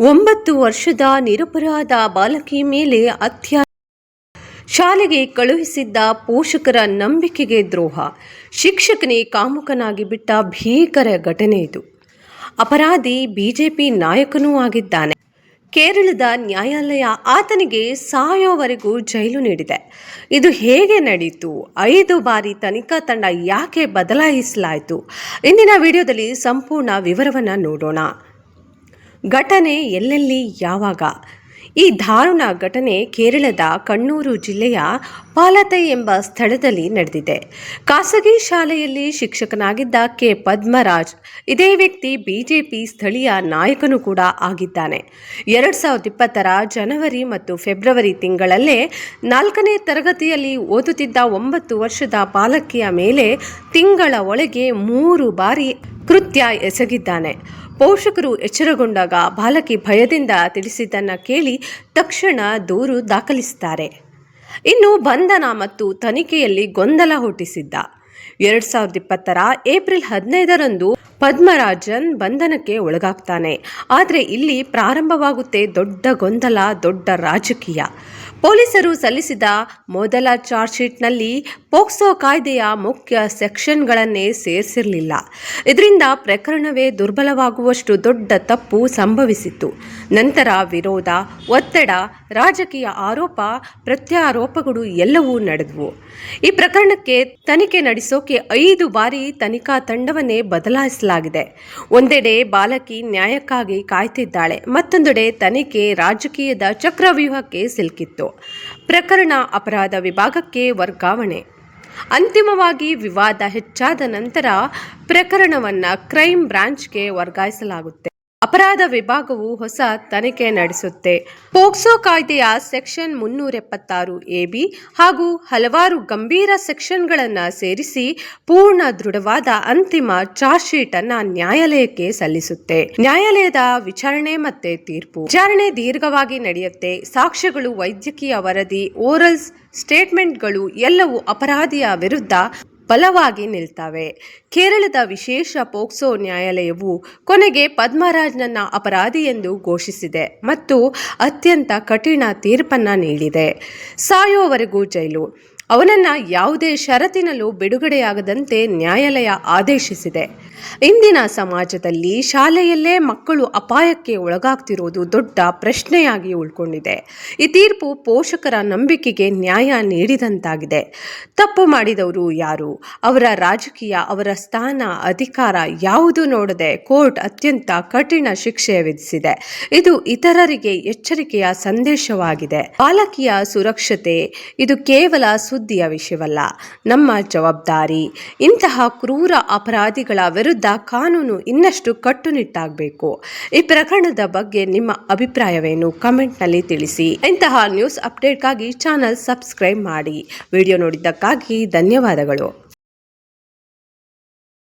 ಒಂಬತ್ತು ವರ್ಷದ ನಿರಪರಾಧ ಬಾಲಕಿ ಮೇಲೆ ಅತ್ಯಾ ಶಾಲೆಗೆ ಕಳುಹಿಸಿದ್ದ ಪೋಷಕರ ನಂಬಿಕೆಗೆ ದ್ರೋಹ. ಶಿಕ್ಷಕನೇ ಕಾಮುಕನಾಗಿ ಬಿಟ್ಟ ಭೀಕರ ಘಟನೆ ಇದು. ಅಪರಾಧಿ ಬಿಜೆಪಿ ನಾಯಕನೂ ಆಗಿದ್ದಾನೆ. ಕೇರಳದ ನ್ಯಾಯಾಲಯ ಆತನಿಗೆ ಸಾಯೋವರೆಗೂ ಜೈಲು ನೀಡಿದೆ. ಇದು ಹೇಗೆ ನಡೆಯಿತು ಐದು ಬಾರಿ ತನಿಖಾ ತಂಡ ಯಾಕೆ ಬದಲಾಯಿಸಲಾಯಿತು? ಇಂದಿನ ವಿಡಿಯೋದಲ್ಲಿ ಸಂಪೂರ್ಣ ವಿವರವನ್ನು ನೋಡೋಣ. ಘಟನೆ ಎಲ್ಲೆಲ್ಲಿ ಯಾವಾಗ? ಈ ದಾರುಣ ಘಟನೆ ಕೇರಳದ ಕಣ್ಣೂರು ಜಿಲ್ಲೆಯ ಪಾಲತೆ ಎಂಬ ಸ್ಥಳದಲ್ಲಿ ನಡೆದಿದೆ. ಖಾಸಗಿ ಶಾಲೆಯಲ್ಲಿ ಶಿಕ್ಷಕನಾಗಿದ್ದ ಕೆ. ಪದ್ಮರಾಜ್, ಇದೇ ವ್ಯಕ್ತಿ ಬಿಜೆಪಿ ಸ್ಥಳೀಯ ನಾಯಕನು ಕೂಡ ಆಗಿದ್ದಾನೆ. ಎರಡು ಸಾವಿರದ ಇಪ್ಪತ್ತರ ಜನವರಿ ಮತ್ತು ಫೆಬ್ರವರಿ ತಿಂಗಳಲ್ಲೇ ನಾಲ್ಕನೇ ತರಗತಿಯಲ್ಲಿ ಓದುತ್ತಿದ್ದ ಒಂಬತ್ತು ವರ್ಷದ ಬಾಲಕಿಯ ಮೇಲೆ ತಿಂಗಳ ಒಳಗೆ ಮೂರು ಬಾರಿ ಕೃತ್ಯ ಎಸಗಿದ್ದಾನೆ. ಪೋಷಕರು ಎಚ್ಚರಗೊಂಡಾಗ ಬಾಲಕಿ ಭಯದಿಂದ ತಿಳಿಸಿದ್ದನ್ನು ಕೇಳಿ ತಕ್ಷಣ ದೂರು ದಾಖಲಿಸುತ್ತಾರೆ ಇನ್ನು ಬಂಧನ ಮತ್ತು ತನಿಖೆಯಲ್ಲಿ ಗೊಂದಲ ಹುಟ್ಟಿಸಿದ್ದ. ಎರಡ್ ಸಾವಿರದ ಇಪ್ಪತ್ತರ ಏಪ್ರಿಲ್ ಹದಿನೈದರಂದು ಪದ್ಮರಾಜನ್ ಬಂಧನಕ್ಕೆ ಒಳಗಾಗ್ತಾನೆ. ಆದರೆ ಇಲ್ಲಿ ಪ್ರಾರಂಭವಾಗುತ್ತೆ ದೊಡ್ಡ ಗೊಂದಲ, ದೊಡ್ಡ ರಾಜಕೀಯ. ಪೊಲೀಸರು ಸಲ್ಲಿಸಿದ ಮೊದಲ ಚಾರ್ಜ್ ಶೀಟ್ನಲ್ಲಿ ಪೋಕ್ಸೋ ಕಾಯ್ದೆಯ ಮುಖ್ಯ ಸೆಕ್ಷನ್ಗಳನ್ನೇ ಸೇರಿಸಿರಲಿಲ್ಲ. ಇದರಿಂದ ಪ್ರಕರಣವೇ ದುರ್ಬಲವಾಗುವಷ್ಟು ದೊಡ್ಡ ತಪ್ಪು ಸಂಭವಿಸಿತ್ತು. ನಂತರ ವಿರೋಧ, ಒತ್ತಡ ರಾಜಕೀಯ ಆರೋಪ, ಪ್ರತ್ಯಾರೋಪಗಳು ಎಲ್ಲವೂ ನಡೆದವು. ಈ ಪ್ರಕರಣಕ್ಕೆ ತನಿಖೆ ನಡೆಸೋಕೆ ಐದು ಬಾರಿ ತನಿಖಾ ತಂಡವನ್ನೇ ಬದಲಾಯಿಸಲಾಗಿದೆ. ಒಂದೆಡೆ ಬಾಲಕಿ ನ್ಯಾಯಕ್ಕಾಗಿ ಕಾಯ್ತಿದ್ದಾಳೆ, ಮತ್ತೊಂದೆಡೆ ತನಿಖೆ ರಾಜಕೀಯದ ಚಕ್ರವ್ಯೂಹಕ್ಕೆ ಸಿಲುಕಿತ್ತು. ಪ್ರಕರಣ ಅಪರಾಧ ವಿಭಾಗಕ್ಕೆ ವರ್ಗಾವಣೆ. ಅಂತಿಮವಾಗಿ ವಿವಾದ ಹೆಚ್ಚಾದ ನಂತರ ಪ್ರಕರಣವನ್ನು ಕ್ರೈಮ್ ಬ್ರಾಂಚ್ಗೆ ವರ್ಗಾಯಿಸಲಾಗುತ್ತೆ. ಅಪರಾಧ ವಿಭಾಗವು ಹೊಸ ತನಿಖೆ ನಡೆಸುತ್ತೆ. ಪೋಕ್ಸೋ ಕಾಯ್ದೆಯ ಸೆಕ್ಷನ್ ಮುನ್ನೂರ ಎಪ್ಪತ್ತಾರು ಎ ಬಿ ಹಾಗೂ ಹಲವಾರು ಗಂಭೀರ ಸೆಕ್ಷನ್ಗಳನ್ನು ಸೇರಿಸಿ ಪೂರ್ಣ ದೃಢವಾದ ಅಂತಿಮ ಚಾರ್ಜ್ ಶೀಟ್ ಅನ್ನ ನ್ಯಾಯಾಲಯಕ್ಕೆ ಸಲ್ಲಿಸುತ್ತೆ. ನ್ಯಾಯಾಲಯದ ವಿಚಾರಣೆ ಮತ್ತೆ ತೀರ್ಪು. ವಿಚಾರಣೆ ದೀರ್ಘವಾಗಿ ನಡೆಯುತ್ತೆ. ಸಾಕ್ಷ್ಯಗಳು ವೈದ್ಯಕೀಯ ವರದಿ ಓರಲ್ಸ್ ಸ್ಟೇಟ್ಮೆಂಟ್ಗಳು ಎಲ್ಲವೂ ಅಪರಾಧಿಯ ವಿರುದ್ಧ ಬಲವಾಗಿ ನಿಲ್ತವೆ. ಕೇರಳದ ವಿಶೇಷ ಪೋಕ್ಸೋ ನ್ಯಾಯಾಲಯವು ಕೊನೆಗೆ ಪದ್ಮರಾಜ್ನನ್ನ ಅಪರಾಧಿ ಎಂದು ಘೋಷಿಸಿದೆ ಮತ್ತು ಅತ್ಯಂತ ಕಠಿಣ ತೀರ್ಪನ್ನ ನೀಡಿದೆ. ಸಾಯೋವರೆಗೂ ಜೈಲು. ಅವನನ್ನ ಯಾವುದೇ ಷರತ್ತಿನಲ್ಲೂ ಬಿಡುಗಡೆಯಾಗದಂತೆ ನ್ಯಾಯಾಲಯ ಆದೇಶಿಸಿದೆ. ಇಂದಿನ ಸಮಾಜದಲ್ಲಿ ಶಾಲೆಯಲ್ಲೇ ಮಕ್ಕಳು ಅಪಾಯಕ್ಕೆ ಒಳಗಾಗ್ತಿರೋದು ದೊಡ್ಡ ಪ್ರಶ್ನೆಯಾಗಿ ಉಳ್ಕೊಂಡಿದೆ. ಈ ತೀರ್ಪು ಪೋಷಕರ ನಂಬಿಕೆಗೆ ನ್ಯಾಯ ನೀಡಿದಂತಾಗಿದೆ. ತಪ್ಪು ಮಾಡಿದವರು ಯಾರು? ಅವರ ರಾಜಕೀಯ, ಅವರ ಸ್ಥಾನ, ಅಧಿಕಾರ ಯಾವುದು ನೋಡದೆ ಕೋರ್ಟ್ ಅತ್ಯಂತ ಕಠಿಣ ಶಿಕ್ಷೆ ವಿಧಿಸಿದೆ. ಇದು ಇತರರಿಗೆ ಎಚ್ಚರಿಕೆಯ ಸಂದೇಶವಾಗಿದೆ. ಬಾಲಕಿಯ ಸುರಕ್ಷತೆ, ಇದು ಕೇವಲ ಸುದ್ದಿಯ ವಿಷಯವಲ್ಲ. ನಮ್ಮ ಜವಾಬ್ದಾರಿ. ಇಂತಹ ಕ್ರೂರ ಅಪರಾಧಿಗಳ ವಿರುದ್ಧ ಕಾನೂನು ಇನ್ನಷ್ಟು ಕಟ್ಟುನಿಟ್ಟಾಗಬೇಕು. ಈ ಪ್ರಕರಣದ ಬಗ್ಗೆ ನಿಮ್ಮ ಅಭಿಪ್ರಾಯವೇನು ಕಮೆಂಟ್ನಲ್ಲಿ ತಿಳಿಸಿ. ಇಂತಹ ನ್ಯೂಸ್ ಅಪ್ಡೇಟ್ಗಾಗಿ ಚಾನಲ್ ಸಬ್ಸ್ಕ್ರೈಬ್ ಮಾಡಿ. ವಿಡಿಯೋ ನೋಡಿದ್ದಕ್ಕಾಗಿ ಧನ್ಯವಾದಗಳು.